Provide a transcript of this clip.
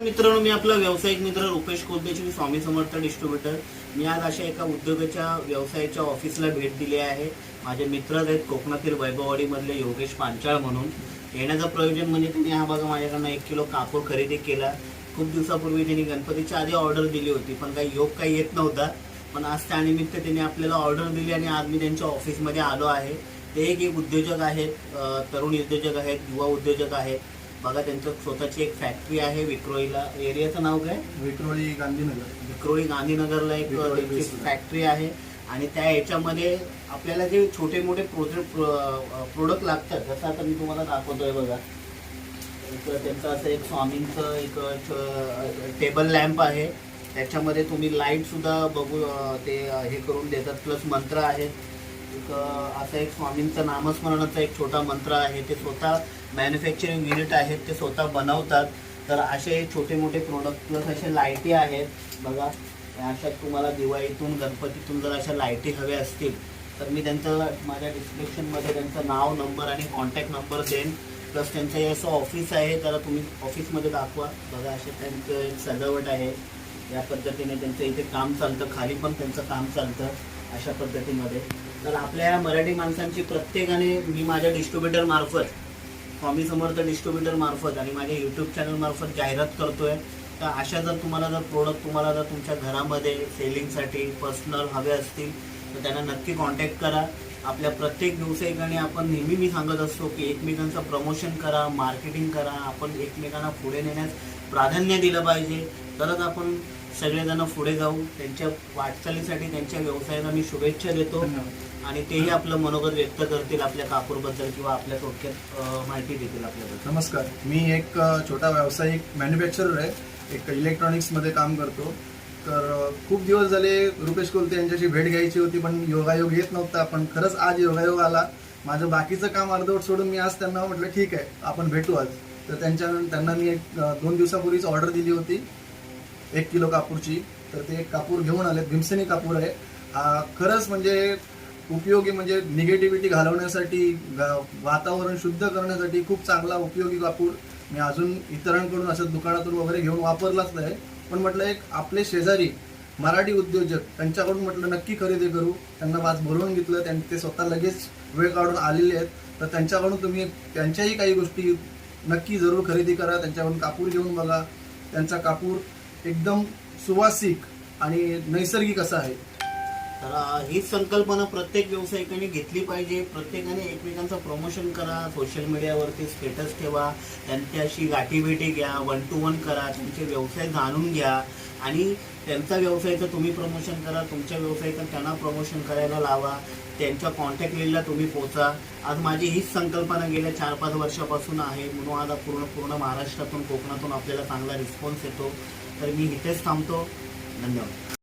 मित्रांनो मी आपला व्यावसायिक मित्र रुपेश कोलतेची मी स्वामी समर्थ डिस्ट्रीब्युटर. मी आज अशा एका उद्योगाच्या व्यवसायाच्या ऑफिसला भेट दिली आहे. माझे मित्र आहेत कोकणातील वैभववाडीमधले योगेश पांचाळ म्हणून. येण्याचं प्रयोजन म्हणजे त्यांनी हा बघा माझ्याकडनं एक किलो कापूर खरेदी केला. खूप दिवसापूर्वी त्यांनी गणपतीच्या आधी ऑर्डर दिली होती पण काही योग काही येत नव्हता. पण आज त्यानिमित्त त्यांनी आपल्याला ऑर्डर दिली आणि आज मी त्यांच्या ऑफिसमध्ये आलो आहे. ते एक एक उद्योजक आहेत तरुण उद्योजक आहेत युवा उद्योजक आहेत. बघा त्यांचं स्वतःची एक फॅक्टरी आहे विक्रोळीला. एरियाचं नाव काय? विक्रोळी गांधीनगर. विक्रोळी गांधीनगरला एक विक्रोळी त्यांची बेसला. फॅक्टरी आहे. आणि त्या याच्यामध्ये आपल्याला जे छोटे मोठे प्रोजेक्ट प्रोडक्ट लागतात जसं आता मी तुम्हाला दाखवतोय बघा. एक त्यांचं असं एक स्वामींचं एक टेबल लॅम्प आहे. त्याच्यामध्ये तुम्ही लाइट सुद्धा बघू अं, ते अं, हे करून देतात. प्लस मंत्र आहेत. एक असं एक स्वामींचं नामस्मरणाचा एक छोटा मंत्र आहे ते स्वतः मॅन्युफॅक्चरिंग युनिट आहेत ते स्वतः बनवतात. तर असे छोटे मोठे प्रोडक्ट प्लस असे लाईटी आहेत. बघा अशा तुम्हाला दिवाळीतून गणपतीतून जर अशा लाईटी हव्या असतील तर मी त्यांचं माझ्या डिस्क्रिप्शनमध्ये त्यांचं नाव नंबर आणि कॉन्टॅक्ट नंबर देईन. प्लस त्यांचं हे असं ऑफिस आहे तर तुम्ही ऑफिसमध्ये दाखवा. बघा असे त्यांचं एक सजावट आहे. या पद्धतीने त्यांचं इथे काम चालतं खाली पण त्यांचं काम चालतं. अशा पद्धतीमध्ये. तर आपल्या या मराठी माणसांची प्रत्येकाने मी माझ्या डिस्ट्रीब्युटर मार्फत स्वामी समर्थ डिस्ट्रीब्युटर मार्फत आणि माझ्या यूट्यूब चॅनल मार्फत जाहिरात करतोय. तर अशा जर तुम्हाला जर प्रोडक्ट तुम्हाला जर तुमच्या घरामध्ये सेलिंगसाठी पर्सनल हवे असतील तर त्यांना नक्की कॉन्टॅक्ट करा. आपल्या प्रत्येक व्यावसायिकाने आपण नेहमी मी सांगत असतो की एकमेकांचं प्रमोशन करा मार्केटिंग करा. आपण एकमेकांना पुढे नेण्यास प्राधान्य दिलं पाहिजे. तरच आपण सगळेजण पुढे जाऊ त्यांच्या वाटचालीसाठी त्यांच्या व्यवसायाला मी शुभेच्छा देतो. आणि तेही आपलं मनोगत व्यक्त करतील आपल्या कापूरबद्दल किंवा आपल्या थोडक्यात माहिती देतील आपल्याबद्दल. नमस्कार. मी एक छोटा व्यावसायिक मॅन्युफॅक्चरर आहे. एक इलेक्ट्रॉनिक्समध्ये काम करतो. तर खूप दिवस झाले रुपेश कोलते यांच्याशी भेट घ्यायची होती पण योगायोग येत नव्हता. पण खरंच आज योगायोग आला. माझं बाकीचं काम अर्धवट सोडून मी आज त्यांना म्हटलं ठीक आहे आपण भेटू आज. तर त्यांच्या त्यांना मी एक दोन दिवसापूर्वीच ऑर्डर दिली होती. एक किलो कापूरची तर ते एक कापूर घेऊन आले भीमसेनी कापूर आहे. हा खरंच म्हणजे उपयोगी म्हणजे निगेटिव्हिटी घालवण्यासाठी वातावरण शुद्ध करण्यासाठी खूप चांगला उपयोगी कापूर. मी अजून इतरांकडून असं दुकानातून वगैरे घेऊन वापरलाच नाही. पण म्हटलं एक आपले शेजारी मराठी उद्योजक त्यांच्याकडून म्हटलं नक्की खरेदी करू. त्यांना वाच बोलवून घेतलं त्यां ते स्वतः लगेच वेळ काढून आलेले आहेत. तर त्यांच्याकडून तुम्ही त्यांच्याही काही गोष्टी नक्की जरूर खरेदी करा. त्यांच्याकडून कापूर घेऊन बघा. त्यांचा कापूर एकदम सुवासिक आणि नैसर्गिक असा आहे. तर हीच संकल्पना प्रत्येक व्यावसायिकाने घेतली पाहिजे. प्रत्येकाने एकमेकांचं प्रमोशन करा सोशल मीडियावरती स्टेटस ठेवा त्यांच्याशी गाठीभेटी घ्या वन टू वन करा त्यांचे व्यवसाय जाणून घ्या. आणि त्यांचा व्यवसायाचं तुम्ही प्रमोशन करा तुमच्या व्यवसायाचं त्यांना प्रमोशन करायला लावा त्यांच्या कॉन्टॅक्ट लिस्टला तुम्ही पोचा. आज माझी हीच संकल्पना गेल्या चार पाच वर्षापासून आहे म्हणून आता पूर्ण पूर्ण महाराष्ट्रातून कोकणातून आपल्याला चांगला रिस्पॉन्स येतो. तर मी इथेच थांबतो. धन्यवाद.